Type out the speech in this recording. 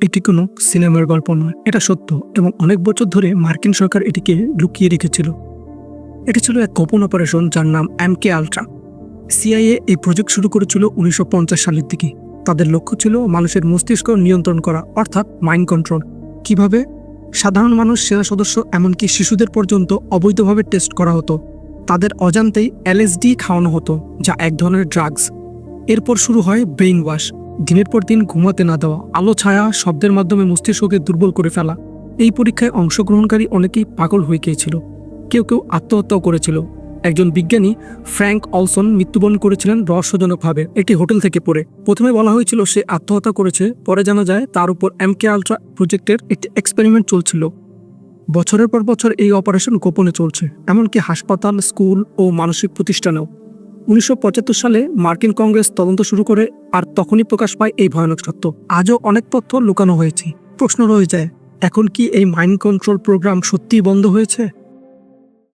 এটি কোনো সিনেমার গল্প নয়, এটা সত্য এবং অনেক বছর ধরে মার্কিন সরকার এটিকে লুকিয়ে রেখেছিল। এটি ছিল এক গোপন অপারেশন যার নাম এম কে আলট্রা। সিআইএ এই প্রজেক্ট শুরু করেছিল উনিশশো পঞ্চাশ সালের দিকে। তাদের লক্ষ্য ছিল মানুষের মস্তিষ্ক নিয়ন্ত্রণ করা, অর্থাৎ মাইন্ড কন্ট্রোল কীভাবে? সাধারণ মানুষ, সেনা সদস্য, এমনকি শিশুদের পর্যন্ত অবৈধভাবে টেস্ট করা হতো। তাদের অজান্তেই এলএসডি খাওয়ানো হতো, যা এক ধরনের ড্রাগস এরপর শুরু হয় ব্রেইন ওয়াশ দিনের পর দিন ঘুমাতে না দেওয়া, আলো, ছায়া শব্দের মাধ্যমে মস্তিষ্ককে দুর্বল করে ফেলা। এই পরীক্ষায় অংশগ্রহণকারী অনেকেই পাগল হয়ে গিয়েছিল। কেউ কেউ আত্মহত্যাও করেছিল। একজন বিজ্ঞানী, ফ্র্যাঙ্ক অলসন, মৃত্যুবরণ করেছিলেন রহস্যজনকভাবে একটি হোটেল থেকে পড়ে। প্রথমে বলা হয়েছিল সে আত্মহত্যা করেছে, পরে জানা যায় তার উপর এমকে আলট্রা প্রজেক্টের একটি এক্সপেরিমেন্ট চলছিল। বছরের পর বছর এই অপারেশন গোপনে চলছে, এমনকি হাসপাতাল স্কুল ও মানসিক প্রতিষ্ঠানেও। উনিশশো পঁচাত্তর সালে মার্কিন কংগ্রেস তদন্ত শুরু করে আর তখনই প্রকাশ পায় এই ভয়ানক সত্য। আজও অনেক তথ্য লুকানো হয়েছে। প্রশ্ন রয়ে যায়, এখন কি এই মাইন্ড কন্ট্রোল প্রোগ্রাম সত্যিই বন্ধ হয়েছে?